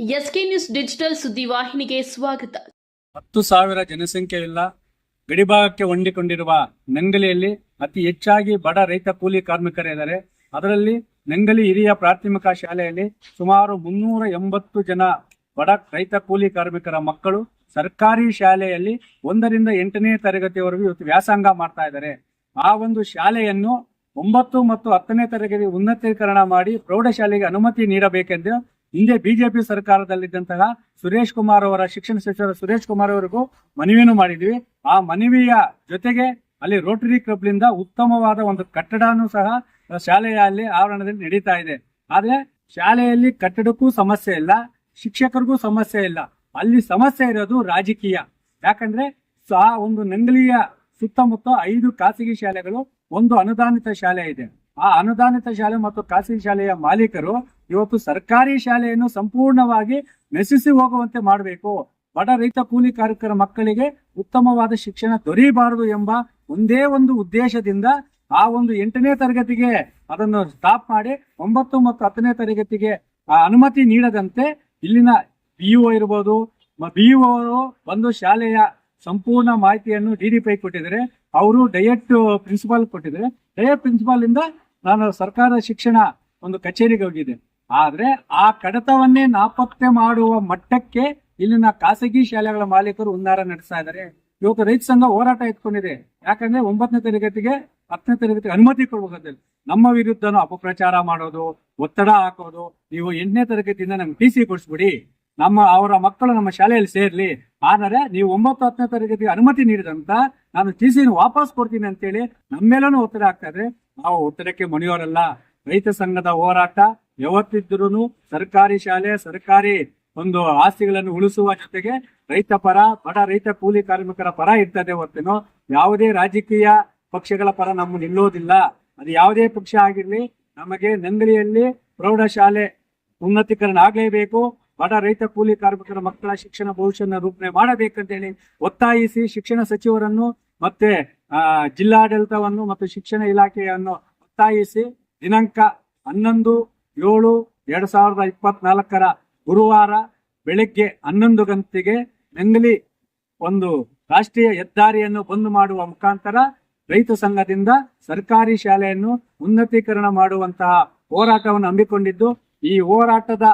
SK news digital ಸುದ್ದಿವಾಹಿನಿಗೆ ಸ್ವಾಗತ. ಹತ್ತು ಸಾವಿರ ಜನಸಂಖ್ಯೆಯುಳ್ಳ ಗಡಿಭಾಗಕ್ಕೆ ಹೊಂದಿಕೊಂಡಿರುವ ನಂಗಲಿಯಲ್ಲಿ ಅತಿ ಹೆಚ್ಚಾಗಿ ಬಡ ರೈತ ಕೂಲಿ ಕಾರ್ಮಿಕರಿದ್ದಾರೆ ಅದರಲ್ಲಿ ನಂಗಲಿ ಹಿರಿಯ ಪ್ರಾಥಮಿಕ ಶಾಲೆಯಲ್ಲಿ ಸುಮಾರು ಮುನ್ನೂರ ಎಂಬತ್ತು ಜನ ಬಡ ರೈತ ಕೂಲಿ ಕಾರ್ಮಿಕರ ಮಕ್ಕಳು ಸರ್ಕಾರಿ ಶಾಲೆಯಲ್ಲಿ ಒಂದರಿಂದ ಎಂಟನೇ ತರಗತಿವರೆಗೂ ಇವತ್ತು ವ್ಯಾಸಂಗ ಮಾಡ್ತಾ ಇದ್ದಾರೆ. ಆ ಒಂದು ಶಾಲೆಯನ್ನು ಒಂಬತ್ತು ಮತ್ತು ಹತ್ತನೇ ತರಗತಿ ಉನ್ನತೀಕರಣ ಮಾಡಿ ಪ್ರೌಢಶಾಲೆಗೆ ಅನುಮತಿ ನೀಡಬೇಕೆಂದು ಹಿಂದೆ ಬಿಜೆಪಿ ಸರ್ಕಾರದಲ್ಲಿದ್ದಂತಹ ಸುರೇಶ್ ಕುಮಾರ್ ಅವರ, ಶಿಕ್ಷಣ ಸಚಿವರ ಸುರೇಶ್ ಕುಮಾರ್ ಅವರಿಗೂ ಮನವಿಯನ್ನು ಮಾಡಿದ್ವಿ. ಆ ಮನವಿಯ ಜೊತೆಗೆ ಅಲ್ಲಿ ರೋಟರಿ ಕ್ಲಬ್ನಿಂದ ಉತ್ತಮವಾದ ಒಂದು ಕಟ್ಟಡನೂ ಸಹ ಶಾಲೆಯಲ್ಲಿ ಆವರಣದಲ್ಲಿ ನಡೀತಾ ಇದೆ. ಆದ್ರೆ ಶಾಲೆಯಲ್ಲಿ ಕಟ್ಟಡಕ್ಕೂ ಸಮಸ್ಯೆ ಇಲ್ಲ, ಶಿಕ್ಷಕರಿಗೂ ಸಮಸ್ಯೆ ಇಲ್ಲ. ಅಲ್ಲಿ ಸಮಸ್ಯೆ ಇರೋದು ರಾಜಕೀಯ. ಯಾಕಂದ್ರೆ ಆ ಒಂದು ನಂಗಲಿಯ ಸುತ್ತಮುತ್ತ ಐದು ಖಾಸಗಿ ಶಾಲೆಗಳು, ಒಂದು ಅನುದಾನಿತ ಶಾಲೆ ಇದೆ. ಆ ಅನುದಾನಿತ ಶಾಲೆ ಮತ್ತು ಖಾಸಗಿ ಶಾಲೆಯ ಮಾಲೀಕರು ಇವತ್ತು ಸರ್ಕಾರಿ ಶಾಲೆಯನ್ನು ಸಂಪೂರ್ಣವಾಗಿ ನಶಿಸಿ ಹೋಗುವಂತೆ ಮಾಡಬೇಕು. ಬಡ ರೈತ ಕೂಲಿ ಕಾರ್ಮಿಕರ ಮಕ್ಕಳಿಗೆ ಉತ್ತಮವಾದ ಶಿಕ್ಷಣ ದೊರೆಯಬಾರದು ಎಂಬ ಒಂದೇ ಒಂದು ಉದ್ದೇಶದಿಂದ ಆ ಒಂದು ಎಂಟನೇ ತರಗತಿಗೆ ಅದನ್ನು ಸ್ಟಾಪ್ ಮಾಡಿ ಒಂಬತ್ತು ಮತ್ತು ಹತ್ತನೇ ತರಗತಿಗೆ ಅನುಮತಿ ನೀಡದಂತೆ ಇಲ್ಲಿನ ಬಿಇಒ ಇರ್ಬೋದು ಬಿಇಒ ಅವರು ಒಂದು ಶಾಲೆಯ ಸಂಪೂರ್ಣ ಮಾಹಿತಿಯನ್ನು ಡಿ ಡಿ ಪೈ ಕೊಟ್ಟಿದ್ದಾರೆ. ಅವರು ಡಯಟ್ ಪ್ರಿನ್ಸಿಪಾಲ್ ಕೊಟ್ಟಿದ್ದಾರೆ. ಡಯಟ್ ಪ್ರಿನ್ಸಿಪಾಲ್ ಇಂದ ನಾನು ಸರ್ಕಾರ ಶಿಕ್ಷಣ ಒಂದು ಕಚೇರಿಗೆ ಹೋಗಿದ್ದೆ. ಆದ್ರೆ ಆ ಕಡತವನ್ನೇ ನಾಪತ್ತೆ ಮಾಡುವ ಮಟ್ಟಕ್ಕೆ ಇಲ್ಲಿನ ಖಾಸಗಿ ಶಾಲೆಗಳ ಮಾಲೀಕರು ಉನ್ನಾರ ನಡೆಸ್ತಾ ಇದ್ದಾರೆ. ಇವತ್ತು ರೈತ ಸಂಘ ಹೋರಾಟ ಎತ್ಕೊಂಡಿದೆ. ಯಾಕಂದ್ರೆ ಒಂಬತ್ತನೇ ತರಗತಿಗೆ ಹತ್ತನೇ ತರಗತಿಗೆ ಅನುಮತಿ ಕೊಡ್ಬೇಕಂತ. ನಮ್ಮ ವಿರುದ್ಧನೂ ಅಪಪ್ರಚಾರ ಮಾಡೋದು, ಒತ್ತಡ ಹಾಕೋದು, ನೀವು ಎಂಟನೇ ತರಗತಿಯಿಂದ ನಮ್ಗೆ ಟಿ ಸಿ ಕೊಡಿಸ್ಬಿಡಿ. ನಮ್ಮ ಅವರ ಮಕ್ಕಳು ನಮ್ಮ ಶಾಲೆಯಲ್ಲಿ ಸೇರ್ಲಿ, ಆದರೆ ನೀವು ಒಂಬತ್ತು, ಹತ್ತನೇ ತರಗತಿಗೆ ಅನುಮತಿ ನೀಡಿದಂತ ನಾನು ಟಿ ಸಿನ ವಾಪಸ್ ಕೊಡ್ತೀನಿ ಅಂತೇಳಿ ನಮ್ಮೇಲೂ ಒತ್ತಡ ಆಗ್ತಾ ಇದೆ ನಾವು ಒತ್ತಡಕ್ಕೆ ಮಣಿಯೋರಲ್ಲ. ರೈತ ಸಂಘದ ಹೋರಾಟ ಯಾವತ್ತಿದ್ರೂ ಸರ್ಕಾರಿ ಶಾಲೆ, ಸರ್ಕಾರಿ ಒಂದು ಆಸ್ತಿಗಳನ್ನು ಉಳಿಸುವ ಜೊತೆಗೆ ರೈತ ಪರ, ಬಡ ರೈತ ಕೂಲಿ ಕಾರ್ಮಿಕರ ಪರ ಇರ್ತದೆ ಹೊತ್ತೇನು ಯಾವುದೇ ರಾಜಕೀಯ ಪಕ್ಷಗಳ ಪರ ನಮ್ಮ ನಿಲ್ಲೋದಿಲ್ಲ. ಅದು ಯಾವುದೇ ಪಕ್ಷ ಆಗಿರ್ಲಿ, ನಮಗೆ ನಂಗಲಿಯಲ್ಲಿ ಪ್ರೌಢಶಾಲೆ ಉನ್ನತೀಕರಣ ಆಗಲೇಬೇಕು. ಬಡ ರೈತ ಕೂಲಿ ಕಾರ್ಮಿಕರ ಮಕ್ಕಳ ಶಿಕ್ಷಣ ಭವಿಷ್ಯನ ರೂಪಣೆ ಮಾಡಬೇಕಂತೇಳಿ ಒತ್ತಾಯಿಸಿ ಶಿಕ್ಷಣ ಸಚಿವರನ್ನು ಮತ್ತೆ ಜಿಲ್ಲಾಡಳಿತವನ್ನು ಮತ್ತು ಶಿಕ್ಷಣ ಇಲಾಖೆಯನ್ನು ಒತ್ತಾಯಿಸಿ ದಿನಾಂಕ ಹನ್ನೊಂದು ಏಳು ಎರಡ್ ಸಾವಿರದ ಇಪ್ಪತ್ನಾಲ್ಕರ ಗುರುವಾರ ಬೆಳಗ್ಗೆ ಹನ್ನೊಂದು ಗಂಟೆಗೆ ನಂಗಲಿ ಒಂದು ರಾಷ್ಟ್ರೀಯ ಹೆದ್ದಾರಿಯನ್ನು ಬಂದ್ ಮಾಡುವ ಮುಖಾಂತರ ರೈತ ಸಂಘದಿಂದ ಸರ್ಕಾರಿ ಶಾಲೆಯನ್ನು ಉನ್ನತೀಕರಣ ಮಾಡುವಂತಹ ಹೋರಾಟವನ್ನು ಹಮ್ಮಿಕೊಂಡಿದ್ದು, ಈ ಹೋರಾಟದ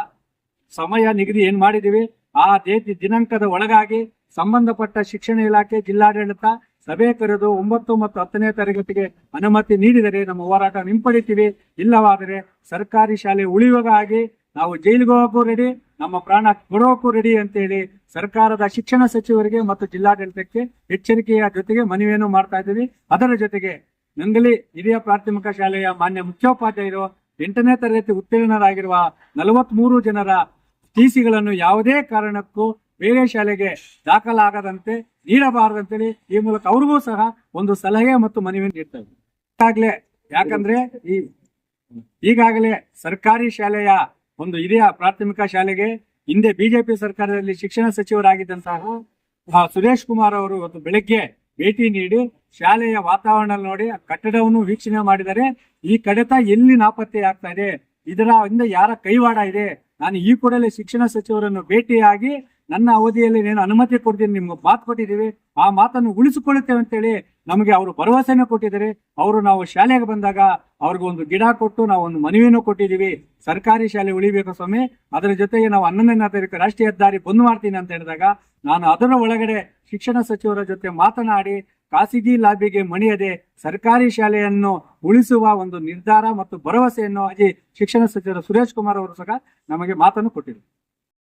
ಸಮಯ ನಿಗದಿ ಏನ್ ಮಾಡಿದೀವಿ ಆ ದೇತಿ ದಿನಾಂಕದ ಒಳಗಾಗಿ ಸಂಬಂಧಪಟ್ಟ ಶಿಕ್ಷಣ ಇಲಾಖೆ ಜಿಲ್ಲಾಡಳಿತ ಸಭೆ ಕರೆದು ಒಂಬತ್ತು ಮತ್ತು ಹತ್ತನೇ ತರಗತಿಗೆ ಅನುಮತಿ ನೀಡಿದರೆ ನಮ್ಮ ಹೋರಾಟ ಹಿಂಪಡಿತೀವಿ. ಇಲ್ಲವಾದರೆ ಸರ್ಕಾರಿ ಶಾಲೆ ಉಳಿಯುವಾಗಿ ನಾವು ಜೈಲಿಗೆ ಹೋಗೋಕ್ಕೂ ರೆಡಿ ನಮ್ಮ ಪ್ರಾಣ ಕೊಡೋಕ್ಕೂ ರೆಡಿ ಅಂತೇಳಿ ಸರ್ಕಾರದ ಶಿಕ್ಷಣ ಸಚಿವರಿಗೆ ಮತ್ತು ಜಿಲ್ಲಾಡಳಿತಕ್ಕೆ ಎಚ್ಚರಿಕೆಯ ಜೊತೆಗೆ ಮನವಿಯನ್ನು ಮಾಡ್ತಾ ಇದ್ದೀವಿ. ಅದರ ಜೊತೆಗೆ ನಂಗಲಿ ಹಿರಿಯ ಪ್ರಾಥಮಿಕ ಶಾಲೆಯ ಮಾನ್ಯ ಮುಖ್ಯೋಪಾಧ್ಯಾಯರು ಎಂಟನೇ ತರಗತಿ ಉತ್ತೀರ್ಣರಾಗಿರುವ ನಲವತ್ಮೂರು ಜನರ ಟಿಸಿಗಳನ್ನು ಯಾವುದೇ ಕಾರಣಕ್ಕೂ ಬೇರೆ ಶಾಲೆಗೆ ದಾಖಲಾಗದಂತೆ ನೀಡಬಾರದಂತೇಳಿ ಈ ಮೂಲಕ ಅವ್ರಿಗೂ ಸಹ ಒಂದು ಸಲಹೆ ಮತ್ತು ಮನವಿ ನೀಡ್ತಾರೆ ಈಗಾಗಲೇ ಯಾಕಂದ್ರೆ ಈ ಈಗಾಗಲೇ ಸರ್ಕಾರಿ ಶಾಲೆಯ ಒಂದು ಹಿರಿಯ ಪ್ರಾಥಮಿಕ ಶಾಲೆಗೆ ಹಿಂದೆ ಬಿಜೆಪಿ ಸರ್ಕಾರದಲ್ಲಿ ಶಿಕ್ಷಣ ಸಚಿವರಾಗಿದ್ದಂತಹ ಸುರೇಶ್ ಕುಮಾರ್ ಅವರು ಇವತ್ತು ಬೆಳಗ್ಗೆ ಭೇಟಿ ನೀಡಿ ಶಾಲೆಯ ವಾತಾವರಣ ನೋಡಿ ಕಟ್ಟಡವನ್ನು ವೀಕ್ಷಣೆ ಮಾಡಿದರೆ ಈ ಕಡತ ಎಲ್ಲಿ ನಾಪತ್ತೆ ಆಗ್ತಾ ಇದೆ? ಇದರ ಹಿಂದೆ ಯಾರ ಕೈವಾಡ ಇದೆ? ನಾನು ಈ ಕೂಡಲೇ ಶಿಕ್ಷಣ ಸಚಿವರನ್ನು ಭೇಟಿಯಾಗಿ ನನ್ನ ಅವಧಿಯಲ್ಲಿ నేను ಅನುಮತಿ ಕೊಡ್ತೀನಿ ನಿಮ್ಗೆ ಮಾತು ಕೊಟ್ಟಿದ್ದೀವಿ, ಆ ಮಾತನ್ನು ಉಳಿಸಿಕೊಳ್ಳುತ್ತೇವೆ ಅಂತೇಳಿ ನಮಗೆ ಅವರು ಭರವಸೆಯನ್ನು ಕೊಟ್ಟಿದ್ದಾರೆ. ಅವರು ನಾವು ಶಾಲೆಗೆ ಬಂದಾಗ ಅವ್ರಿಗೆ ಒಂದು ಗಿಡ ಕೊಟ್ಟು ನಾವು ಒಂದು ಮನವಿಯನ್ನು ಕೊಟ್ಟಿದ್ದೀವಿ. ಸರ್ಕಾರಿ ಶಾಲೆ ಉಳಿಬೇಕು ಸ್ವಾಮಿ. ಅದರ ಜೊತೆಗೆ ನಾವು ಹನ್ನೊಂದನೇ ತಾರೀಕು ರಾಷ್ಟ್ರೀಯ ಹೆದ್ದಾರಿ ಬಂದ್ ಮಾಡ್ತೀನಿ ಅಂತ ಹೇಳಿದಾಗ ನಾನು ಅದರ ಒಳಗಡೆ ಶಿಕ್ಷಣ ಸಚಿವರ ಜೊತೆ ಮಾತನಾಡಿ, ಖಾಸಗಿ ಲಾಬಿಗೆ ಮಣಿಯದೆ ಸರ್ಕಾರಿ ಶಾಲೆಯನ್ನು ಉಳಿಸುವ ಒಂದು ನಿರ್ಧಾರ ಮತ್ತು ಭರವಸೆಯನ್ನು ಅಜಿ ಶಿಕ್ಷಣ ಸಚಿವರು ಸುರೇಶ್ ಕುಮಾರ್ ಅವರು ಸಹ ನಮಗೆ ಮಾತನ್ನು ಕೊಟ್ಟಿದ್ದಾರೆ